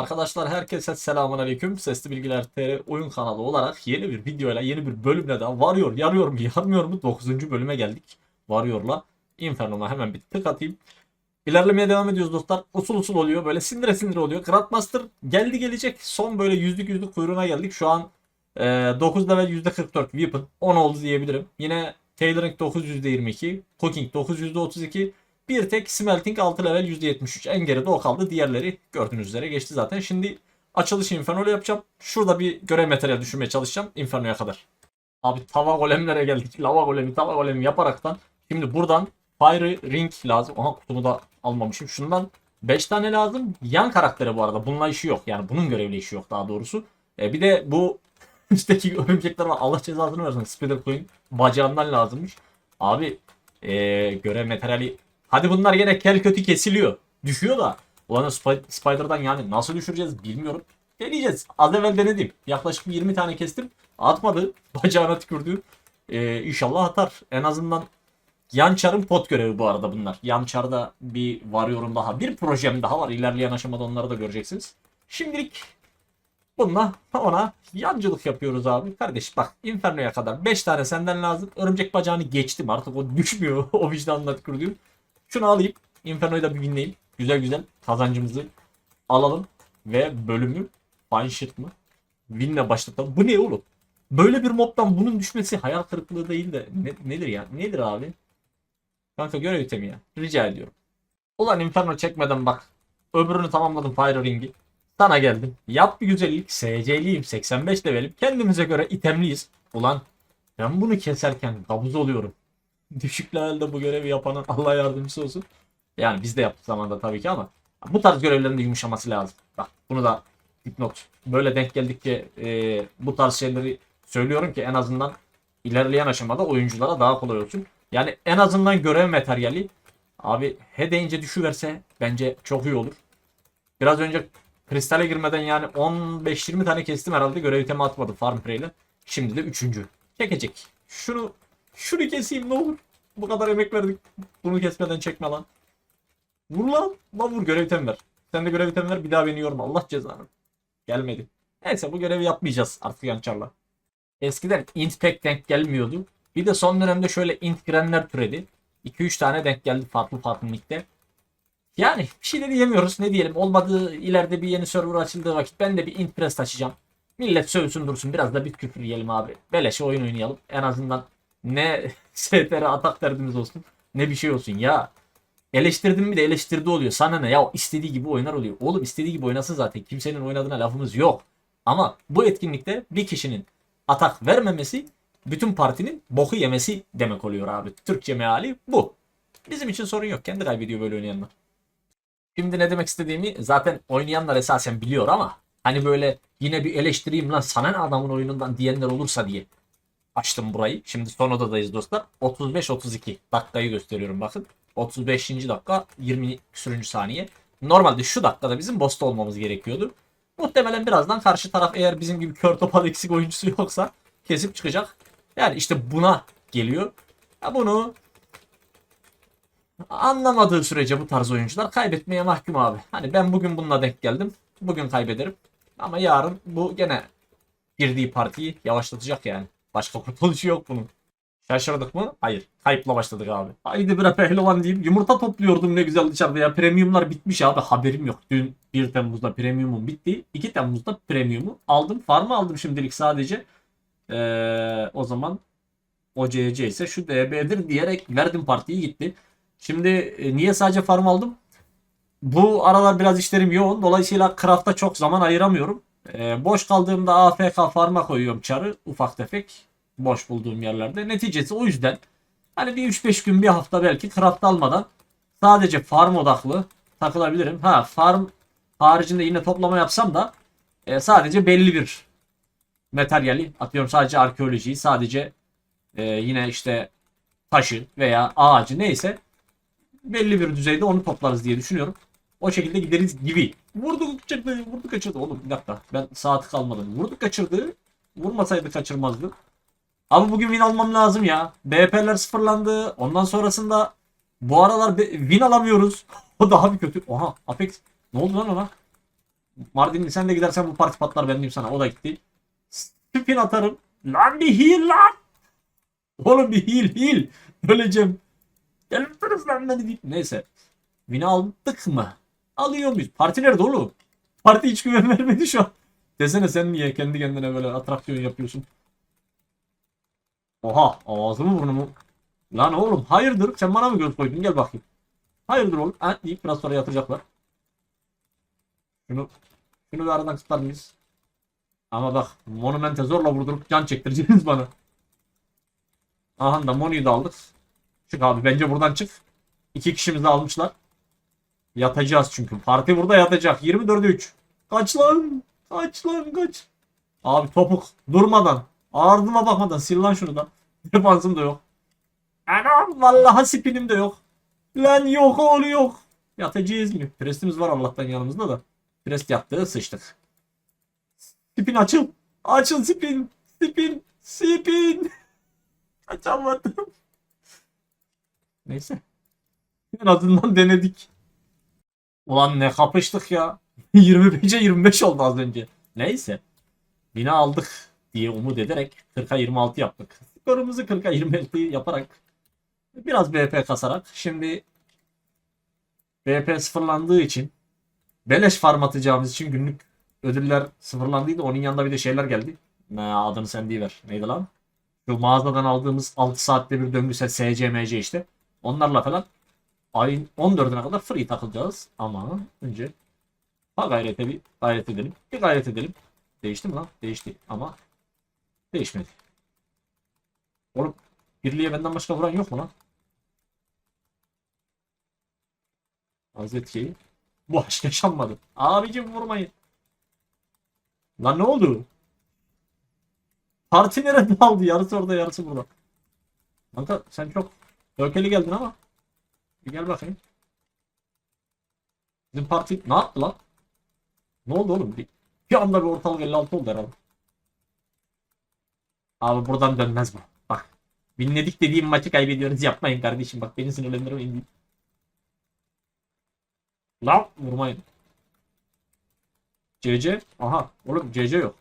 Arkadaşlar herkese selamun aleyküm. Sesli Bilgiler TR oyun kanalı olarak yeni bir videoyla yeni bir bölümle daha varıyor, yarıyor mu, yarmıyor mu? 9. bölüme geldik. Varıyor'la Inferno'ma hemen bir tık atayım. İlerlemeye devam ediyoruz dostlar. Usul usul oluyor. Böyle sindire sindire oluyor. Grandmaster geldi gelecek. Son böyle yüzlük yüzlük kuyruğuna geldik. Şu an e, 9 level %44 Weapon 10 oldu diyebilirim. Yine Tailoring 9 %22. Cooking 9 %32. Bir tek Smelting 6 level %73. En geride o kaldı. Diğerleri gördüğünüz üzere geçti zaten. Şimdi açılış Inferno'yla yapacağım. Şurada bir görev materyal düşürmeye çalışacağım Inferno'ya kadar. Abi tava golemlere geldik. Lava golemi, tava golemi yaparaktan. Şimdi buradan Fire Ring lazım. Aha kutumu da almamışım. Şundan 5 tane lazım. Yan karaktere bu arada. Bununla işi yok. Yani bunun görevli işi yok daha doğrusu. E, bir de bu üstteki örümcekler var. Allah cezasını versin. Spider Queen bacağından lazımmış. Abi e, görev materyali Hadi bunlar yine kel kötü kesiliyor. Düşüyor da. Ulan Sp- Spider'dan yani nasıl düşüreceğiz bilmiyorum. Deneyeceğiz. Az evvel denedim. Yaklaşık bir 20 tane kestim. Atmadı. Bacağına tükürdü. Ee, inşallah atar. En azından yan çarın pot görevi bu arada bunlar. Yan çarda bir varıyorum daha. Bir projem daha var. İlerleyen aşamada onları da göreceksiniz. Şimdilik bununla ona yancılık yapıyoruz abi. Kardeş bak Inferno'ya kadar 5 tane senden lazım. Örümcek bacağını geçtim artık o düşmüyor. o vicdanla tükürdüğüm. Şunu alayım. Inferno'yu da bir winleyeyim. Güzel güzel kazancımızı alalım. Ve bölümü fine shit mı? Winle başlatalım. Bu ne oğlum? Böyle bir mobdan bunun düşmesi hayal kırıklığı değil de ne- nedir ya? Nedir abi? Kanka görev itemi ya. Rica ediyorum. Ulan Inferno çekmeden bak. Öbürünü tamamladım Fire Ring'i. Sana geldim. Yap bir güzellik. SC'liyim. 85 levelim. Kendimize göre itemliyiz. Ulan ben bunu keserken kabuz oluyorum. Düşük levelde bu görevi yapanın Allah yardımcısı olsun. Yani biz de yaptık zamanda tabii ki ama bu tarz görevlerin de yumuşaması lazım. Bak bunu da dipnot. Böyle denk geldikçe e, bu tarz şeyleri söylüyorum ki en azından ilerleyen aşamada oyunculara daha kolay olsun. Yani en azından görev materyali abi he deyince düşüverse bence çok iyi olur. Biraz önce kristale girmeden yani 15-20 tane kestim herhalde görev itemi atmadım farm preyle. Şimdi de üçüncü. Çekecek. Şunu şunu keseyim ne olur. Bu kadar emek verdik. Bunu kesmeden çekme lan. Vur lan. Lan vur görev item ver. Sen de görev item ver bir daha beni yorma. Allah cezanı. Gelmedi. Neyse bu görevi yapmayacağız artık yançarla. Eskiden int pek denk gelmiyordu. Bir de son dönemde şöyle int girenler türedi. 2-3 tane denk geldi farklı farklı nickte. Yani bir şey de diyemiyoruz. Ne diyelim olmadı ileride bir yeni server açıldığı vakit ben de bir int press açacağım. Millet sövsün dursun biraz da bit küfür yiyelim abi. Beleşe oyun oynayalım. En azından ne STR atak derdimiz olsun ne bir şey olsun ya. Eleştirdim mi de eleştirdi oluyor. Sana ne ya istediği gibi oynar oluyor. Oğlum istediği gibi oynasın zaten. Kimsenin oynadığına lafımız yok. Ama bu etkinlikte bir kişinin atak vermemesi bütün partinin boku yemesi demek oluyor abi. Türkçe meali bu. Bizim için sorun yok. Kendi kaybediyor böyle oynayanlar. Şimdi ne demek istediğimi zaten oynayanlar esasen biliyor ama hani böyle yine bir eleştireyim lan sana ne adamın oyunundan diyenler olursa diye açtım burayı. Şimdi son odadayız dostlar. 35-32 dakikayı gösteriyorum bakın. 35. dakika 20 küsürüncü saniye. Normalde şu dakikada bizim boss'ta olmamız gerekiyordu. Muhtemelen birazdan karşı taraf eğer bizim gibi kör topal eksik oyuncusu yoksa kesip çıkacak. Yani işte buna geliyor. Ya bunu anlamadığı sürece bu tarz oyuncular kaybetmeye mahkum abi. Hani ben bugün bununla denk geldim. Bugün kaybederim. Ama yarın bu gene girdiği partiyi yavaşlatacak yani. Başka kurtuluşu yok bunun. Şaşırdık mı? Hayır. Kayıpla başladık abi. Haydi bre pehlivan diyeyim. Yumurta topluyordum ne güzel dışarıda ya. Premiumlar bitmiş abi. Haberim yok. Dün 1 Temmuz'da premiumum bitti. 2 Temmuz'da premiumu aldım. Farmı aldım şimdilik sadece. Ee, o zaman o CC ise şu DB'dir diyerek verdim partiyi gitti. Şimdi e, niye sadece farm aldım? Bu aralar biraz işlerim yoğun. Dolayısıyla craft'a çok zaman ayıramıyorum. Ee, boş kaldığımda AFK farma koyuyorum çarı ufak tefek boş bulduğum yerlerde. Neticesi o yüzden hani bir 3-5 gün bir hafta belki craft almadan sadece farm odaklı takılabilirim. Ha farm haricinde yine toplama yapsam da e, sadece belli bir materyali atıyorum sadece arkeolojiyi sadece e, yine işte taşı veya ağacı neyse belli bir düzeyde onu toplarız diye düşünüyorum. O şekilde gideriz gibi. Vurdu kaçırdı, vurdu kaçırdı. Oğlum bir dakika ben saati kalmadım. Vurdu kaçırdı. Vurmasaydı kaçırmazdı. Abi bugün win almam lazım ya. BP'ler sıfırlandı. Ondan sonrasında bu aralar win alamıyoruz. o daha bir kötü. Oha Apex. Ne oldu lan ona? Mardinli sen de gidersen bu parti patlar ben sana. O da gitti. Spin atarım. Lan bir heal lan. Oğlum bir heal heal. Öleceğim. Delirttiniz lan beni deyip. Neyse. Win'i aldık mı? Alıyor muyuz? Parti nerede oğlum? Parti hiç güven vermedi şu an. Desene sen niye kendi kendine böyle atraksiyon yapıyorsun? Oha ağzımı burnumu. Lan oğlum hayırdır sen bana mı göz koydun gel bakayım. Hayırdır oğlum ha, deyip biraz sonra yatacaklar. Şunu şunu bir aradan tutar mıyız? Ama bak monumente zorla vurdurup can çektireceksiniz bana. Aha da Moni'yi de aldık. Çık abi bence buradan çık. İki kişimizi almışlar. Yatacağız çünkü. Parti burada yatacak. 24'e 3. Kaç lan. Kaç lan kaç. Abi topuk durmadan. Ardıma bakmadan sil lan şunu da. Defansım da yok. Anam vallahi spinim de yok. Lan yok oğlu yok. Yatacağız mı? Prestimiz var Allah'tan yanımızda da. Prest yattı sıçtık. Spin açıl. Açıl spin. Spin. Spin. Kaçamadım. Neyse. En azından denedik. Ulan ne kapıştık ya. 25'e 25 oldu az önce. Neyse. Bina aldık diye umut ederek 40'a 26 yaptık. Skorumuzu 40'a 26 yaparak biraz BP kasarak şimdi BP sıfırlandığı için beleş farm atacağımız için günlük ödüller sıfırlandıydı. Onun yanında bir de şeyler geldi. Ne adını sen ver. Neydi lan? Şu mağazadan aldığımız 6 saatte bir döngüsel SCMC işte. Onlarla falan ayın 14'üne kadar free takılacağız. Ama önce ha gayrete gayret edelim. Bir gayret edelim. Değişti mi lan? Değişti ama değişmedi. Oğlum birliğe benden başka vuran yok mu lan? Hazreti bu aşk yaşanmadı. Abicim vurmayın. Lan ne oldu? Parti nerede aldı? Yarısı orada yarısı burada. Kanka sen çok öfkeli geldin ama. Bir gel bakayım. Bizim parti ne yaptı lan? Ne oldu oğlum? Bir, bir anda bir ortalık 56 oldu herhalde. Abi buradan dönmez bu. Bak. Binledik dediğim maçı kaybediyoruz. Yapmayın kardeşim. Bak beni sinirlendirmeyin. Lan vurmayın. CC. Aha. Oğlum CC yok.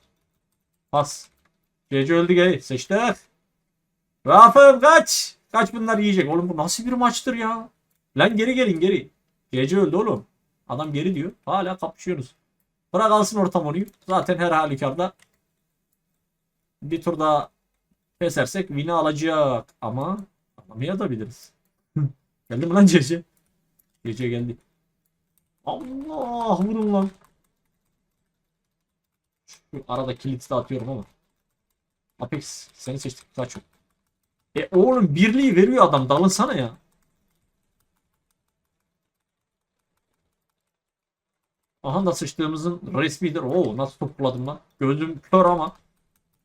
Pas. CC öldü gel. Seçtik. Rafım kaç. Kaç bunlar yiyecek. Oğlum bu nasıl bir maçtır ya. Lan geri gelin geri. CC öldü oğlum. Adam geri diyor. Hala kapışıyoruz. Bırak alsın ortam onu. Zaten her halükarda bir tur daha kesersek win'i alacak. Ama alamayabiliriz. geldi mi lan CC? CC geldi. Allah vurun lan. Şu arada kilit de atıyorum ama. Apex seni seçtik daha çok. E oğlum birliği veriyor adam dalınsana ya. Aha da sıçtığımızın resmidir. Oo nasıl topladım lan. Gözüm kör ama.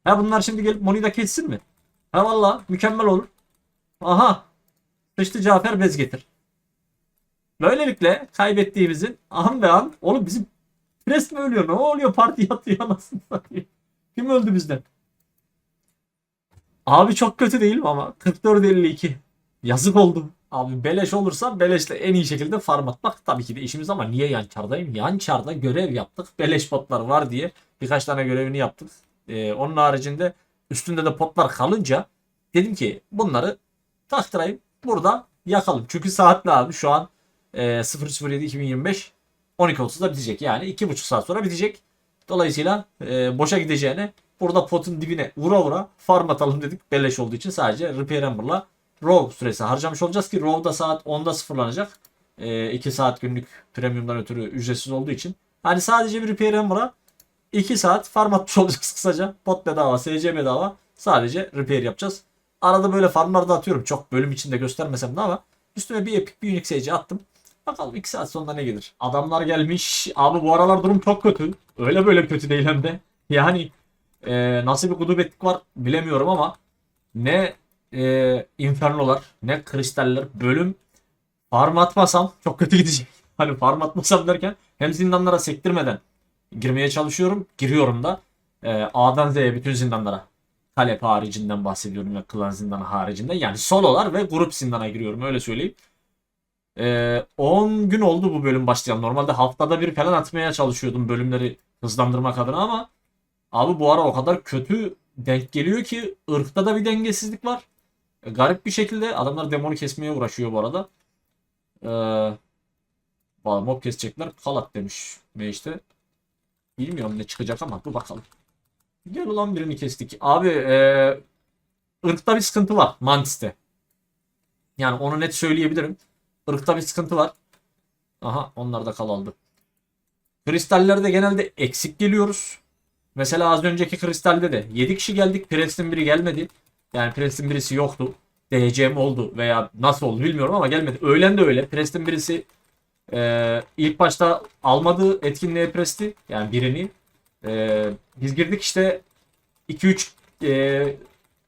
Ha bunlar şimdi gelip Moni'da kessin mi? Ha valla mükemmel olur. Aha. Sıçtı Cafer bez getir. Böylelikle kaybettiğimizin an be an. Oğlum bizim pres mi ölüyor? Ne oluyor? Parti yatıyor anasını satayım. Kim öldü bizden? Abi çok kötü değil mi ama? 44-52. Yazık oldu. Abi beleş olursa beleşle en iyi şekilde farm atmak tabii ki de işimiz ama niye yan çardayım? Yan çarda görev yaptık. Beleş potlar var diye birkaç tane görevini yaptık. Ee, onun haricinde üstünde de potlar kalınca dedim ki bunları taktırayım burada yakalım. Çünkü saatli abi şu an e, 007 2025 12.30'da bitecek. Yani 2.5 saat sonra bitecek. Dolayısıyla e, boşa gideceğine burada potun dibine vura vura farm atalım dedik. Beleş olduğu için sadece Repair Hammer'la Row süresi harcamış olacağız ki Row'da saat 10'da sıfırlanacak. E, 2 saat günlük premiumdan ötürü ücretsiz olduğu için. Hani sadece bir Repair Hammer'a 2 saat farm atmış olacağız kısaca. Pot bedava, SC bedava. Sadece repair yapacağız. Arada böyle farmlar da atıyorum. Çok bölüm içinde göstermesem de ama üstüne bir epic bir unique SC attım. Bakalım 2 saat sonra ne gelir. Adamlar gelmiş. Abi bu aralar durum çok kötü. Öyle böyle kötü değil hem de. Yani e, nasıl bir gudubetlik var bilemiyorum ama ne e, infernolar ne kristaller bölüm farm atmasam çok kötü gidecek. Hani farm atmasam derken hem zindanlara sektirmeden girmeye çalışıyorum. Giriyorum da. E, A'dan Z'ye bütün zindanlara. Talep haricinden bahsediyorum ya klan zindanı haricinden. Yani sololar ve grup zindana giriyorum öyle söyleyeyim. Ee, 10 gün oldu bu bölüm başlayan. Normalde haftada bir falan atmaya çalışıyordum bölümleri hızlandırmak adına ama abi bu ara o kadar kötü denk geliyor ki ırkta da bir dengesizlik var. E, garip bir şekilde adamlar demonu kesmeye uğraşıyor bu arada. Ee, valla mob kesecekler. Kalat demiş işte. Bilmiyorum ne çıkacak ama dur bakalım. Gel ulan birini kestik. Abi ee, ırkta bir sıkıntı var Mantis'te. Yani onu net söyleyebilirim. Irkta bir sıkıntı var. Aha onlar da kalaldı. Kristallerde genelde eksik geliyoruz. Mesela az önceki kristalde de 7 kişi geldik. Preston biri gelmedi. Yani Preston birisi yoktu. DCM oldu veya nasıl oldu bilmiyorum ama gelmedi. Öğlen de öyle. Preston birisi e, ilk başta almadığı etkinliğe presti. Yani birini. E, biz girdik işte 2-3 e,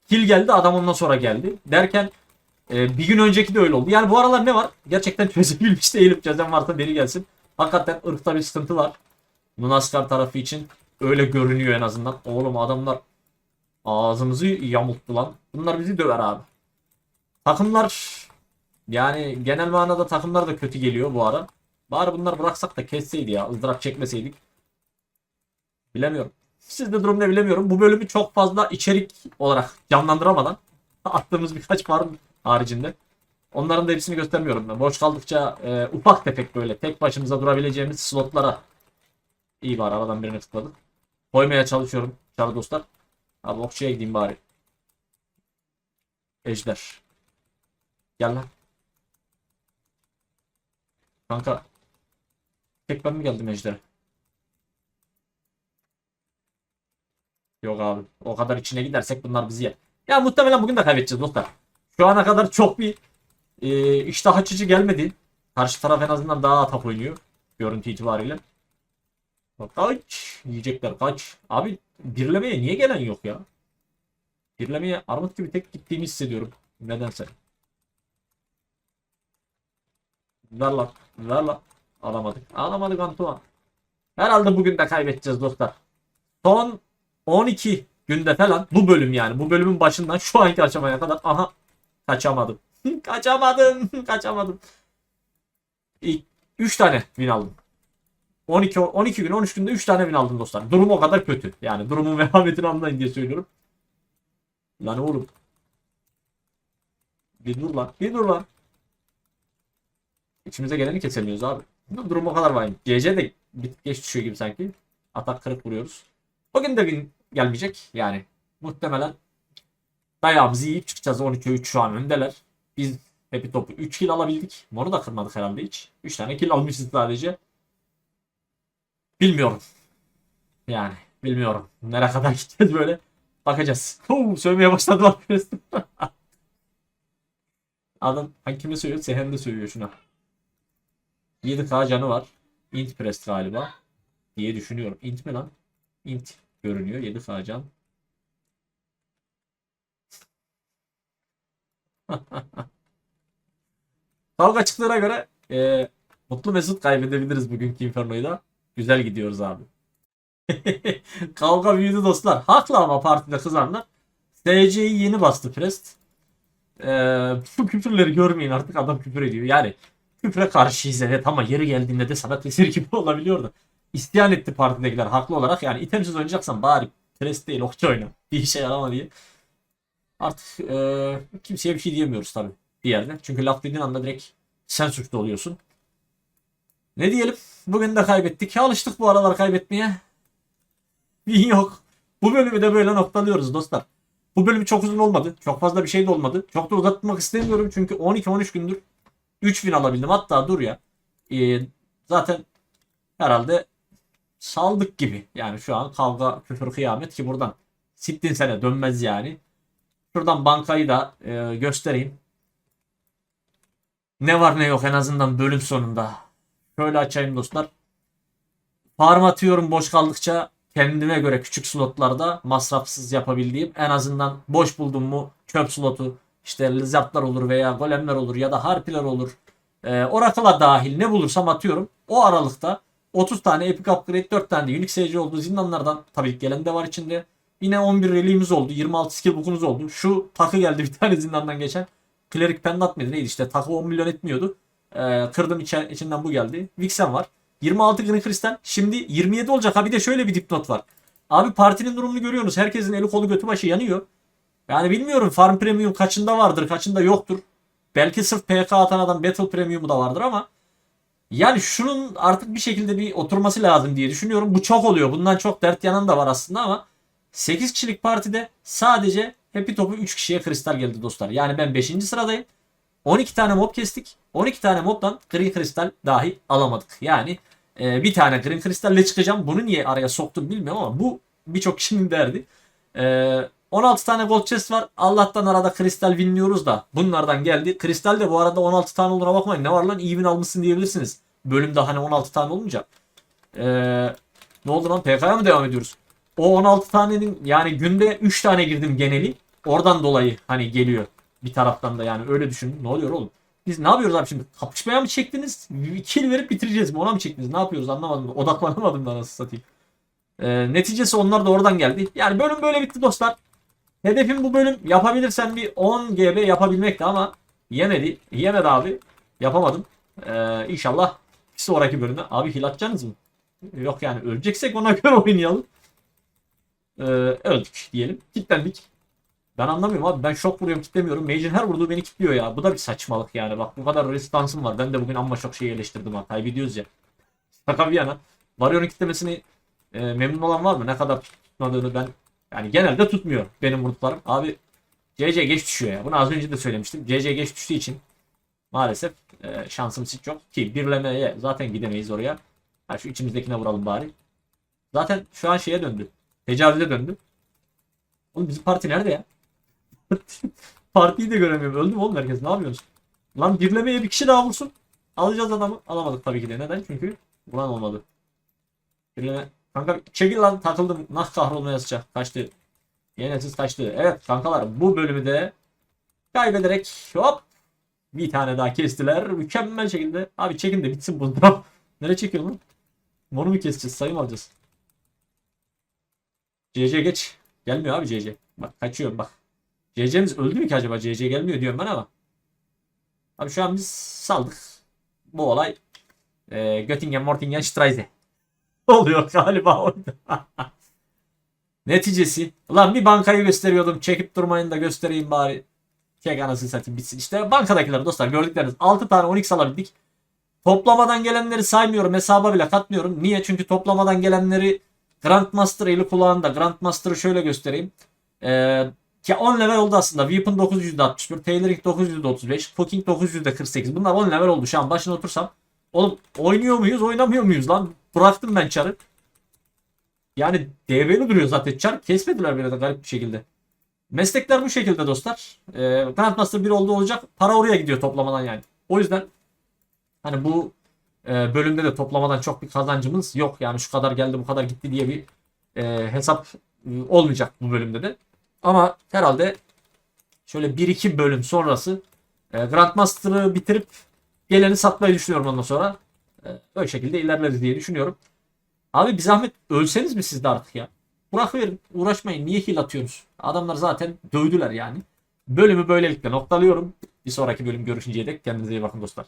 kill geldi. Adam ondan sonra geldi. Derken ee, bir gün önceki de öyle oldu. Yani bu aralar ne var? Gerçekten çözebilmiş değilim. Çözen varsa biri gelsin. Hakikaten ırkta bir sıkıntı var. Lunaskar tarafı için öyle görünüyor en azından. Oğlum adamlar ağzımızı yamulttu lan. Bunlar bizi döver abi. Takımlar yani genel manada takımlar da kötü geliyor bu ara. Bari bunlar bıraksak da kesseydi ya. ızdırap çekmeseydik. Bilemiyorum. Sizde durum ne bilemiyorum. Bu bölümü çok fazla içerik olarak canlandıramadan attığımız birkaç var haricinde. Onların da hepsini göstermiyorum ben. Boş kaldıkça e, ufak tefek böyle tek başımıza durabileceğimiz slotlara iyi var aradan birini tıkladık. Koymaya çalışıyorum çarı dostlar. Abi okçuya gideyim bari. Ejder. Gel lan. Kanka. Tek ben mi geldim Ejder'e? Yok abi. O kadar içine gidersek bunlar bizi yer. Ya muhtemelen bugün de kaybedeceğiz dostlar. Şu ana kadar çok bir e, iştah açıcı gelmedi. Karşı taraf en azından daha atak oynuyor. Görüntü itibariyle. Kaç. Yiyecekler kaç. Abi birlemeye niye gelen yok ya? Birlemeye armut gibi tek gittiğimi hissediyorum. Nedense. Ver lan. Ver lan. Alamadık. Alamadık Antuan. Herhalde bugün de kaybedeceğiz dostlar. Son 12 günde falan bu bölüm yani bu bölümün başından şu anki aşamaya kadar aha kaçamadım. kaçamadım. Kaçamadım. İlk 3 tane win aldım. 12 12 gün 13 günde 3 tane win aldım dostlar. Durum o kadar kötü. Yani durumun vehametini anlayın diye söylüyorum. Lan oğlum. Bir dur lan. Bir dur lan. İçimize geleni kesemiyoruz abi. Durum o kadar vahim. CC de bir geç düşüyor gibi sanki. Atak kırık vuruyoruz. Bugün de win gelmeyecek. Yani muhtemelen dayağımızı yiyip çıkacağız. 12'ye 3 şu an öndeler. Biz Happy Top'u 3 kill alabildik. Moru da kırmadık herhalde hiç. 3 tane kill almışız sadece. Bilmiyorum. Yani bilmiyorum. Nereye kadar gideceğiz böyle. Bakacağız. Oo, sövmeye başladılar. Adam hangi kime söylüyor? Sehen de söylüyor şuna. 7k canı var. Int press galiba. Diye düşünüyorum. Int mi lan? Int görünüyor. 7k can. Kavga çıktığına göre e, mutlu mesut kaybedebiliriz bugünkü Inferno'yu da. Güzel gidiyoruz abi. Kavga büyüdü dostlar. Haklı ama partide kızanlar. DC'yi yeni bastı Prest. Ee, bu küfürleri görmeyin artık adam küfür ediyor. Yani küfre karşıyız evet ama yeri geldiğinde de sana tesir gibi olabiliyor da. İsyan etti partidekiler haklı olarak. Yani itemsiz oynayacaksan bari Prest değil okçu oyna. Bir işe yarama diye. Artık e, kimseye bir şey diyemiyoruz tabi bir yerde. Çünkü laf dediğin anda direkt sen suçlu oluyorsun. Ne diyelim? Bugün de kaybettik. Alıştık bu aralar kaybetmeye. Win yok. Bu bölümü de böyle noktalıyoruz dostlar. Bu bölüm çok uzun olmadı. Çok fazla bir şey de olmadı. Çok da uzatmak istemiyorum çünkü 12-13 gündür 3 win alabildim. Hatta dur ya. Ee, zaten herhalde saldık gibi. Yani şu an kavga, küfür, kıyamet ki buradan sittin sene dönmez yani. Şuradan bankayı da e, göstereyim. Ne var ne yok en azından bölüm sonunda. Şöyle açayım dostlar. Farm atıyorum boş kaldıkça kendime göre küçük slotlarda masrafsız yapabildiğim en azından boş buldum mu çöp slotu işte lizardlar olur veya golemler olur ya da harpiler olur. E, Oracle'a dahil ne bulursam atıyorum. O aralıkta 30 tane Epic Upgrade 4 tane de Unique SC olduğu zindanlardan tabii gelen de var içinde. Yine 11 reliğimiz oldu. 26 skill book'unuz oldu. Şu takı geldi bir tane zindandan geçen. Cleric Pendant mıydı neydi işte takı 10 milyon etmiyordu. Ee, kırdım içe- içinden bu geldi. Vixen var. 26 Green Crystal. Şimdi 27 olacak. Ha bir de şöyle bir dipnot var. Abi partinin durumunu görüyorsunuz. Herkesin eli kolu götü başı yanıyor. Yani bilmiyorum Farm Premium kaçında vardır kaçında yoktur. Belki sırf PK atan adam Battle Premium'u da vardır ama yani şunun artık bir şekilde bir oturması lazım diye düşünüyorum. Bu çok oluyor. Bundan çok dert yanan da var aslında ama 8 kişilik partide sadece Happy Top'u 3 kişiye kristal geldi dostlar. Yani ben 5. sıradayım. 12 tane mob kestik. 12 tane mobdan green kristal dahi alamadık. Yani e, bir tane green kristalle çıkacağım. Bunu niye araya soktum bilmiyorum ama bu birçok kişinin derdi. E, 16 tane gold chest var. Allah'tan arada kristal winliyoruz da bunlardan geldi. Kristal de bu arada 16 tane olduğuna bakmayın. Ne var lan iyi win almışsın diyebilirsiniz. Bölümde hani 16 tane olunca. E, ne oldu lan PK'ya mı devam ediyoruz? O 16 tanenin yani günde 3 tane girdim geneli. Oradan dolayı hani geliyor. Bir taraftan da yani öyle düşünün. Ne oluyor oğlum? Biz ne yapıyoruz abi şimdi? Kapışmaya mı çektiniz? Kill verip bitireceğiz mi? Ona mı çektiniz? Ne yapıyoruz anlamadım. Odaklanamadım da nasıl satayım. Ee, neticesi onlar da oradan geldi. Yani bölüm böyle bitti dostlar. Hedefim bu bölüm yapabilirsem bir 10 GB yapabilmekti ama yemedi. Yemedi abi. Yapamadım. Ee, inşallah sonraki bölümde. Abi hil atacaksınız mı? Yok yani öleceksek ona göre oynayalım. Ee, öldük diyelim. Kitlendik. Ben anlamıyorum abi. Ben şok vuruyorum kitlemiyorum. Mage'in her vurduğu beni kilitliyor ya. Bu da bir saçmalık yani. Bak bu kadar resistansım var. Ben de bugün amma çok şey eleştirdim ha. Kaybediyoruz ya. Şaka bir yana. Warrior'un kitlemesini e, memnun olan var mı? Ne kadar tutmadığını ben yani genelde tutmuyor benim vurduklarım. Abi CC geç düşüyor ya. Bunu az önce de söylemiştim. CC geç düştüğü için maalesef e, şansımız hiç yok. Ki birlemeye zaten gidemeyiz oraya. Ha, şu içimizdekine vuralım bari. Zaten şu an şeye döndü. Tecavüze döndü. Oğlum bizim parti nerede ya? Partiyi de göremiyorum. Öldü mü oğlum herkes? Ne yapıyorsunuz? Lan birlemeye bir kişi daha vursun. Alacağız adamı. Alamadık tabii ki de. Neden? Çünkü vuran olmadı. Birleme. Kanka çekil lan takıldım. Nah kahrolmaya sıçak. Kaçtı. Yenesiz kaçtı. Evet kankalar bu bölümü de kaybederek hop bir tane daha kestiler. Mükemmel şekilde. Abi çekin de bitsin bu. Nereye çekiyor lan? Moru mu keseceğiz? Sayı mı alacağız? CC geç. Gelmiyor abi CC. Bak kaçıyorum bak. CC'miz öldü mü ki acaba? CC gelmiyor diyorum ben ama. Abi şu an biz saldık. Bu olay e, Göttingen, Mortingen, Streise oluyor galiba orada. Neticesi. Lan bir bankayı gösteriyordum. Çekip durmayın da göstereyim bari. Çek anasını satayım bitsin. İşte bankadakiler dostlar gördükleriniz. 6 tane 12 alabildik. Toplamadan gelenleri saymıyorum. Hesaba bile katmıyorum. Niye? Çünkü toplamadan gelenleri Grandmaster eli kulağında. Grandmaster'ı şöyle göstereyim. Ee, ki 10 level oldu aslında. Weapon 961, Tailoring 935, Cooking 948. Bunlar 10 level oldu şu an. Başına otursam. Oğlum oynuyor muyuz, oynamıyor muyuz lan? Bıraktım ben çarı. Yani DB'li duruyor zaten. Çar kesmediler beni de garip bir şekilde. Meslekler bu şekilde dostlar. Ee, Grandmaster 1 oldu olacak. Para oraya gidiyor toplamadan yani. O yüzden hani bu e, bölümde de toplamadan çok bir kazancımız yok. Yani şu kadar geldi bu kadar gitti diye bir e, hesap e, olmayacak bu bölümde de. Ama herhalde şöyle 1-2 bölüm sonrası e, Grandmaster'ı bitirip geleni satmayı düşünüyorum ondan sonra. E, öyle şekilde ilerleriz diye düşünüyorum. Abi bir zahmet ölseniz mi siz de artık ya? Bırakıverin uğraşmayın. Niye heal atıyorsunuz? Adamlar zaten dövdüler yani. Bölümü böylelikle noktalıyorum. Bir sonraki bölüm görüşünceye dek kendinize iyi bakın dostlar.